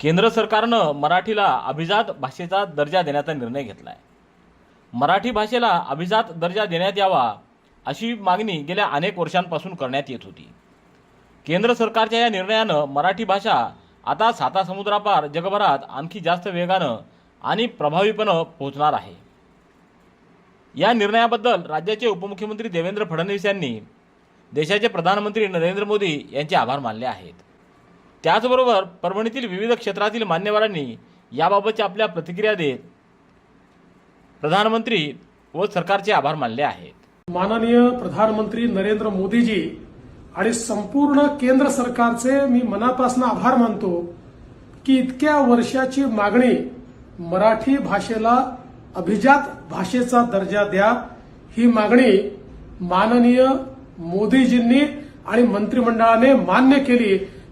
केंद्र सरकारनं मराठीला अभिजात भाषेचा दर्जा देण्याचा निर्णय घेतला आहे मराठी भाषेला अभिजात दर्जा देण्यात यावा अशी मागणी गेल्या अनेक वर्षांपासून करण्यात येत होती. केंद्र सरकारच्या या निर्णयानं मराठी भाषा आता सातासमुद्रापार जगभरात आणखी जास्त वेगानं आणि प्रभावीपणं पोहोचणार आहे. या निर्णयाबद्दल राज्याचे उपमुख्यमंत्री देवेंद्र फडणवीस यांनी देशाचे प्रधानमंत्री नरेंद्र मोदी यांचे आभार मानले आहेत. त्याचबरोबर परभणीतील विविध क्षेत्रातील मान्यवरांनी याबाबतच्या आपल्या प्रतिक्रिया देत प्रधानमंत्री व सरकारचे आभार मानले आहेत. माननीय प्रधानमंत्री नरेंद्र मोदीजी आणि संपूर्ण केंद्र सरकारचे मी मनापासून आभार मानतो की इतक्या वर्षाची मागणी मराठी भाषेला अभिजात भाषेचा दर्जा द्या ही मागणी माननीय मोदीजींनी आणि मंत्रिमंडळाने मान्य केली.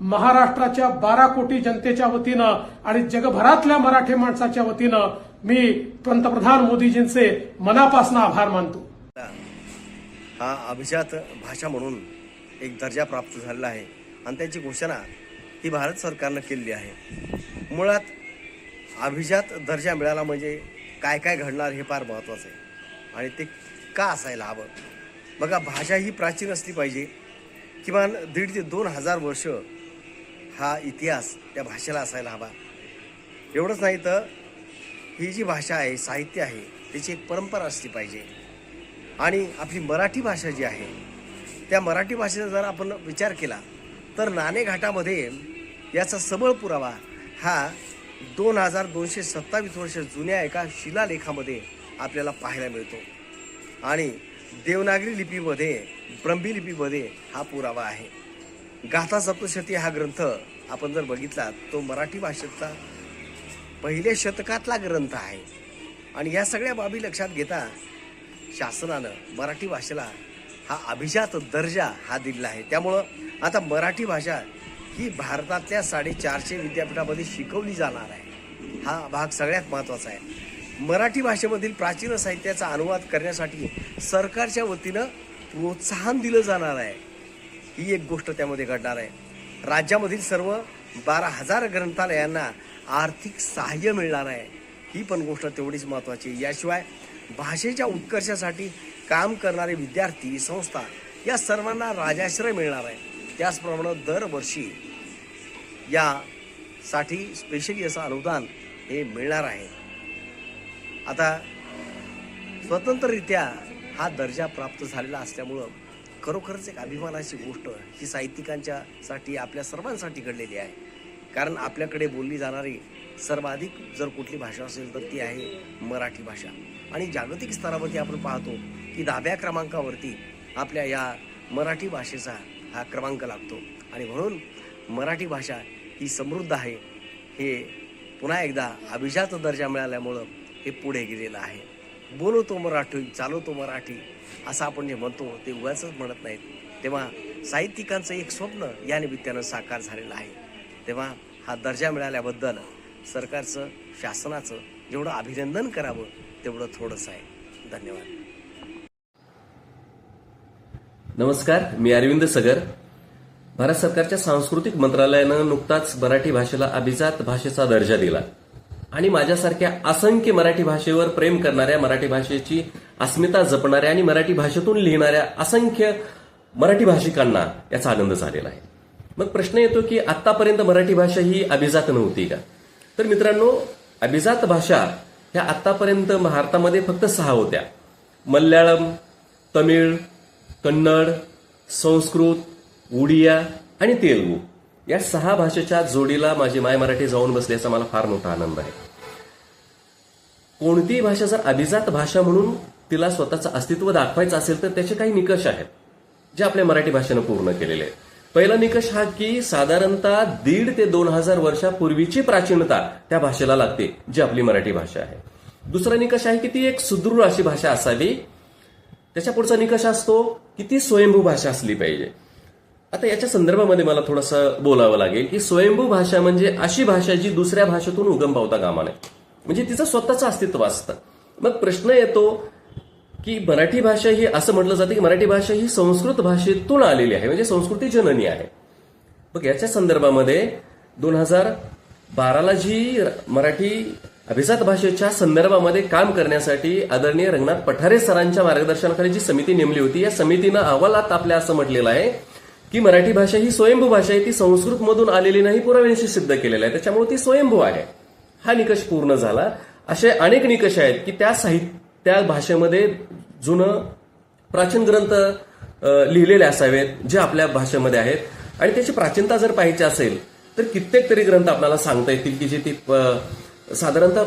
महाराष्ट्राच्या बारा कोटी जनतेच्या वतीनं आणि जगभरातल्या मराठी माणसाच्या वतीनं मी पंतप्रधान मोदीजींचे मनापासून आभार मानतो. हा अभिजात भाषा म्हणून एक दर्जा प्राप्त झालेला आहे. आणि त्याची घोषणा ही भारत सरकारनं केलेली आहे. मुळात अभिजात दर्जा मिळाला म्हणजे काय काय घडणार हे फार महत्त्वाचं आहे. आणि ते का असायला हवं? बघा भाषा ही प्राचीन असली पाहिजे. किमान दीड ते दोन हजार वर्ष हा इतिहास त्या भाषेला असायला हवा. एवढंच नाही तर ही जी भाषा आहे साहित्य आहे त्याची एक परंपरा असली पाहिजे. आणि आपली मराठी भाषा जी आहे त्या मराठी भाषेचा जर आपण विचार केला तर नाणेघाटामध्ये याचा सबळ पुरावा हा दोन हजार दोनशे सत्तावीस वर्ष जुन्या एका शिलालेखामध्ये आपल्याला पाहायला मिळतो. आणि देवनागरी लिपीमध्ये ब्रह्मी लिपीमध्ये हा पुरावा आहे. गाथा सप्तशती हा ग्रंथ आपण जर बघितला तो मराठी भाषेतला पहिल्या शतकातला ग्रंथ आहे. आणि या सगळ्या बाबी लक्षात घेता शासनानं मराठी भाषेला हा अभिजात दर्जा हा दिलेला आहे. त्यामुळं आता मराठी भाषा ही भारतातल्या साडेचारशे विद्यापीठामध्ये शिकवली जाणार आहे. हा भाग सगळ्यात महत्त्वाचा आहे. मराठी भाषेमधील प्राचीन साहित्याचा अनुवाद करण्यासाठी सरकारच्या वतीनं प्रोत्साहन दिलं जाणार आहे. ही एक गोष्ट त्यामध्ये घडणार आहे. राज्यामधील सर्व बारा हजार ग्रंथालयांना आर्थिक सहाय्य मिळणार आहे. ही पण गोष्ट तेवढीच महत्त्वाची आहे. याशिवाय भाषेच्या उत्कर्षासाठी काम करणारे विद्यार्थी संस्था या सर्वांना राजाश्रय मिळणार आहे. त्याचप्रमाणे दरवर्षी यासाठी स्पेशली असं अनुदान हे मिळणार आहे. आता स्वतंत्ररित्या हा दर्जा प्राप्त झालेला असल्यामुळं खरोखरच एक अभिमानाची गोष्ट ही साहित्यिकांच्यासाठी आपल्या सर्वांसाठी घडलेली आहे. कारण आपल्याकडे बोलली जाणारी सर्वाधिक जर कुठली भाषा असेल तर ती आहे मराठी भाषा. आणि जागतिक स्तरावरती आपण पाहतो की दहाव्या क्रमांकावरती आपल्या या मराठी भाषेचा हा क्रमांक लागतो. आणि म्हणून मराठी भाषा ही समृद्ध आहे. हे पुन्हा एकदा अभिजात दर्जा मिळाल्यामुळं हे पुढे गेलेलं आहे. बोलवतो मराठी चालवतो मराठी असं आपण जे म्हणतो ते उगाच म्हणत नाहीत. तेव्हा साहित्यिकांचं एक स्वप्न या निमित्तानं साकार झालेलं आहे. तेव्हा हा दर्जा मिळाल्याबद्दल सरकारचं शासनाचं जेवढं अभिनंदन करावं तेवढं थोडंसं आहे. धन्यवाद. नमस्कार मी अरविंद सगर. भारत सरकारच्या सांस्कृतिक मंत्रालयानं नुकताच मराठी भाषेला अभिजात भाषेचा दर्जा दिला. आणि माझ्यासारख्या असंख्य मराठी भाषेवर प्रेम करणाऱ्या मराठी भाषेची अस्मिता जपणाऱ्या आणि मराठी भाषेतून लिहिणाऱ्या असंख्य मराठी भाषिकांना याचा आनंद झालेला आहे. मग प्रश्न येतो की आतापर्यंत मराठी भाषा ही अभिजात नव्हती का? तर मित्रांनो अभिजात भाषा ह्या आतापर्यंत भारतामध्ये फक्त सहा होत्या. मल्याळम तमिळ कन्नड संस्कृत उडिया आणि तेलुगू. या सहा भाषेच्या जोडीला माझी माय मराठी जाऊन बसल्याचा मला फार मोठा आनंद आहे. कोणतीही भाषा जर अभिजात भाषा म्हणून तिला स्वतःचं अस्तित्व दाखवायचं असेल तर त्याचे काही निकष आहेत जे आपल्या मराठी भाषेनं पूर्ण केलेले आहेत. पहिला निकष हा की साधारणतः दीड ते दोन हजार वर्षापूर्वीची प्राचीनता त्या भाषेला लागते जी आपली मराठी भाषा आहे. दुसरा निकष आहे की ती एक सुदृढ अशी भाषा असावी. त्याच्या पुढचा निकष असतो की ती स्वयंभू भाषा असली पाहिजे. आता याच्या संदर्भामध्ये मला थोडंसं बोलावं लागेल की स्वयंभू भाषा म्हणजे अशी भाषा जी दुसऱ्या भाषेतून उगम पावता कामा नये. म्हणजे तिचं स्वतःचं अस्तित्व असतं. मग प्रश्न येतो की मराठी भाषा ही असं म्हटलं जातं की मराठी भाषा ही संस्कृत भाषेतून आलेली आहे म्हणजे संस्कृती जननी आहे. मग याच्या संदर्भामध्ये दोन हजार बाराला जी मराठी अभिजात भाषेच्या संदर्भामध्ये काम करण्यासाठी आदरणीय रंगनाथ पठारे सरांच्या मार्गदर्शनाखाली जी समिती नेमली होती या समितीनं अहवालात आपल्या असं म्हटलेलं आहे की मराठी भाषा ही स्वयंभू भाषा आहे ती संस्कृतमधून आलेली नाही पुराव्यांशी सिद्ध केलेलं आहे. त्याच्यामुळे ती स्वयंभू आहे. हा निकष पूर्ण झाला. असे अनेक निकष आहेत की त्या साहित्य त्या भाषेमध्ये जुनं प्राचीन ग्रंथ लिहिलेले असावेत जे आपल्या भाषेमध्ये आहेत. आणि त्याची प्राचीनता जर पाहायची असेल तर कित्येक तरी ग्रंथ आपल्याला सांगता येतील की जे ती साधारणतः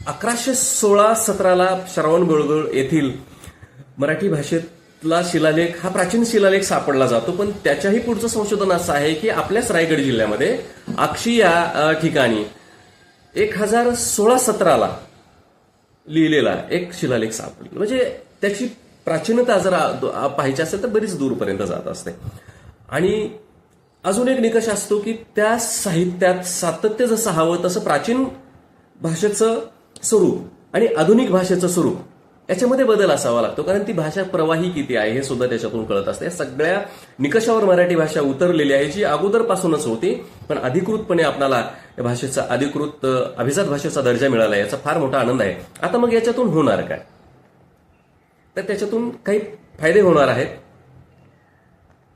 अकराशे सोळा सतराला श्रावण बेळगोळ येथील मराठी भाषेत ला शिलालेख हा प्राचीन शिलालेख सापडला जातो पण त्याच्याही पुढचं संशोधन असं आहे की आपल्याच रायगड जिल्ह्यामध्ये अक्षी या ठिकाणी एक हजार सोळा सतराला लिहिलेला एक शिलालेख सापडला. म्हणजे त्याची प्राचीनता जर पाहायची असेल तर बरीच दूरपर्यंत जात असते. आणि अजून एक निकष असतो की त्या साहित्यात सातत्य जसं हवं तसं प्राचीन भाषेचं स्वरूप आणि आधुनिक भाषेचं स्वरूप याच्यामध्ये बदल असावा लागतो. कारण ती भाषा प्रवाही किती आहे हे सुद्धा त्याच्यातून कळत असते. या सगळ्या निकषावर मराठी भाषा उतरलेली आहे जी अगोदरपासूनच होती. पण अधिकृतपणे आपल्याला या भाषेचा अधिकृत अभिजात भाषेचा दर्जा मिळाला याचा फार मोठा आनंद आहे. आता मग याच्यातून होणार काय? तर त्याच्यातून काही फायदे होणार आहेत.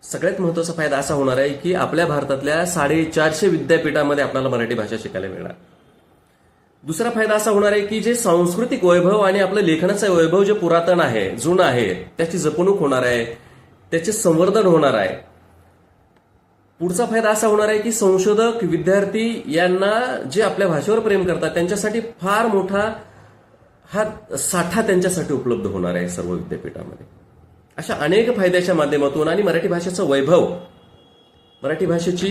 सगळ्यात महत्त्वाचा फायदा असा होणार आहे की आपल्या भारतातल्या साडेचारशे विद्यापीठामध्ये आपल्याला मराठी भाषा शिकायला मिळणार. दुसरा फायदा असा होणार आहे की जे सांस्कृतिक वैभव आणि आपलं लेखनाचं वैभव जे पुरातन आहे जुनं आहे त्याची जपणूक होणार आहे त्याचे संवर्धन होणार आहे. पुढचा फायदा असा होणार आहे की संशोधक विद्यार्थी यांना जे आपल्या भाषेवर प्रेम करतात त्यांच्यासाठी फार मोठा हा साठा त्यांच्यासाठी उपलब्ध होणार आहे सर्व विद्यापीठामध्ये. अशा अनेक फायद्याच्या माध्यमातून आणि मराठी भाषेचं वैभव मराठी भाषेची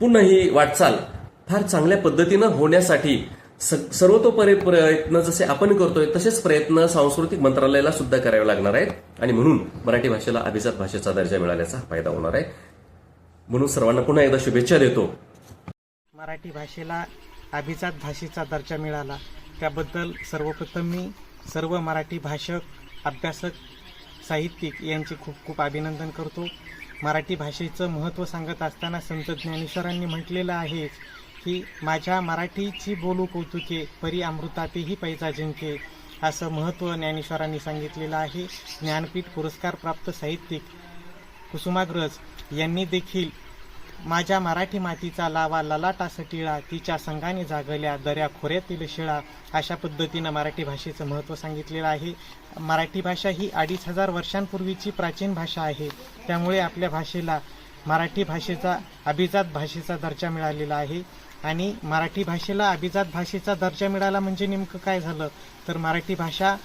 पुन्हा ही वाटचाल फार चांगल्या पद्धतीनं होण्यासाठी सर्वतोपरी प्रयत्न जसे आपण करतोय तसेच प्रयत्न सांस्कृतिक मंत्रालयाला सुद्धा करावे लागणार आहेत. आणि म्हणून मराठी भाषेला अभिजात भाषेचा दर्जा मिळाल्याचा फायदा होणार आहे. म्हणून सर्वांना पुन्हा एकदा शुभेच्छा देतो. मराठी भाषेला अभिजात भाषेचा दर्जा मिळाला. त्याबद्दल सर्वप्रथम मी सर्व मराठी भाषक अभ्यासक साहित्यिक यांचे खूप खूप अभिनंदन करतो. मराठी भाषेचं महत्त्व सांगत असताना संत ज्ञानेश्वरांनी म्हटलेलं आहे की माझ्या मराठीची बोलू कौतुके परी अमृतातेही पैजा जिंके असं महत्त्व ज्ञानेश्वरांनी सांगितलेलं आहे. ज्ञानपीठ पुरस्कार प्राप्त साहित्यिक कुसुमाग्रज यांनी देखील माझ्या मराठी मातीचा लावा ललाटा टिळा तिच्या संघाने जागल्या दऱ्या खोऱ्यातील शिळा अशा पद्धतीनं मराठी भाषेचं महत्त्व सांगितलेलं आहे. मराठी भाषा ही अडीच हजार वर्षांपूर्वीची प्राचीन भाषा आहे. त्यामुळे आपल्या भाषेला मराठी भाषेचा अभिजात भाषेचा दर्जा मिळालेला आहे. आणि मराठी भाषेला अभिजात भाषेचा दर्जा मिळाला म्हणजे नेमकं काय झालं? तर मराठी भाषा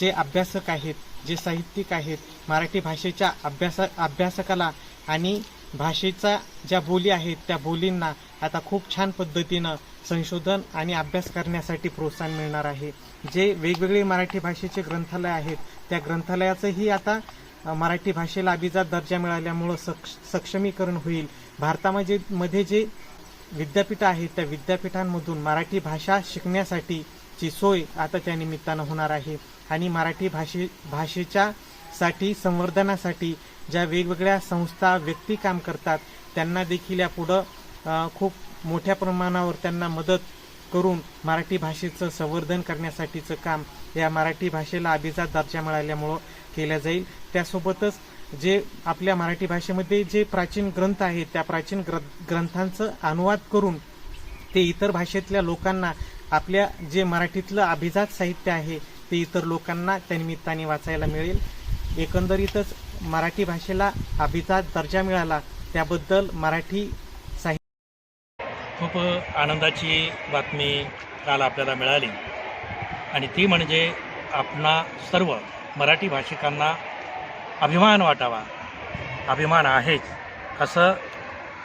जे अभ्यासक आहेत जे साहित्यिक आहेत मराठी भाषेच्या अभ्यास अभ्यासकाला आणि भाषेचा ज्या बोली आहेत त्या बोलींना आता खूप छान पद्धतीनं संशोधन आणि अभ्यास करण्यासाठी प्रोत्साहन मिळणार आहे. जे वेगवेगळे मराठी भाषेचे ग्रंथालय आहेत त्या ग्रंथालयाचंही आता मराठी भाषेला अभिजात दर्जा मिळाल्यामुळं सक्ष सक्षमीकरण होईल. भारतामध्ये मध्ये जे विद्यापीठं आहेत त्या विद्यापीठांमधून मराठी भाषा शिकण्यासाठी ची सोय आता त्या निमित्तानं होणार आहे. आणि मराठी भाषे भाषेच्या साठी संवर्धनासाठी ज्या वेगवेगळ्या संस्था व्यक्ती काम करतात त्यांना देखील यापुढं खूप मोठ्या प्रमाणावर त्यांना मदत करून मराठी भाषेचं संवर्धन करण्यासाठीचं काम या मराठी भाषेला अभिजात दर्जा मिळाल्यामुळं केल्या जाईल. त्यासोबतच जे आपल्या मराठी भाषेमध्ये जे प्राचीन ग्रंथ आहेत त्या प्राचीन ग्र ग्रंथांचं अनुवाद करून ते इतर भाषेतल्या लोकांना आपल्या जे मराठीतलं अभिजात साहित्य आहे ते इतर लोकांना त्यानिमित्ताने वाचायला मिळेल. एकंदरीतच मराठी भाषेला अभिजात दर्जा मिळाला त्याबद्दल मराठी साहित्य खूप आनंदाची बातमी काल आपल्याला मिळाली. आणि ती म्हणजे आपणा सर्व मराठी भाषिकांना अभिमान वाटावा. अभिमान आहेच. असं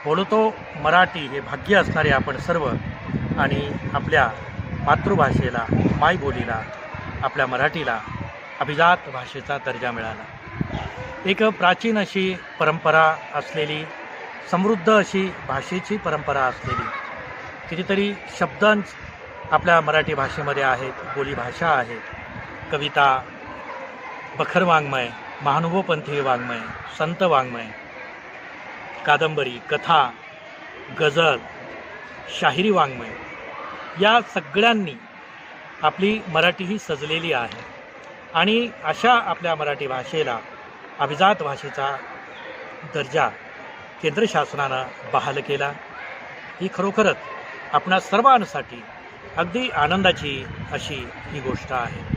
बोलतो मराठी हे भाग्य असणारे आपण सर्व आणि आपल्या मातृभाषेला मायबोलीला आपल्या मराठीला अभिजात भाषेचा दर्जा मिळाला. एक प्राचीन अशी परंपरा असलेली समृद्ध अशी भाषेची परंपरा असलेली कितीतरी शब्दांच आपल्या मराठी भाषेमध्ये आहेत बोलीभाषा आहेत. कविता बखर वाङ्मय महानुभवपंथी वाङ्मय संत वाङ्मय कादंबरी कथा गझल शाहिरी वाङ्मय या सगळ्यांनी आपली मराठी ही सजलेली आहे. आणि अशा आपल्या मराठी भाषेला अभिजात भाषेचा दर्जा केंद्र शासनानं बहाल केला. ही खरोखरच आपणा सर्वांसाठी अगदी आनंदाची अशी ही गोष्ट आहे.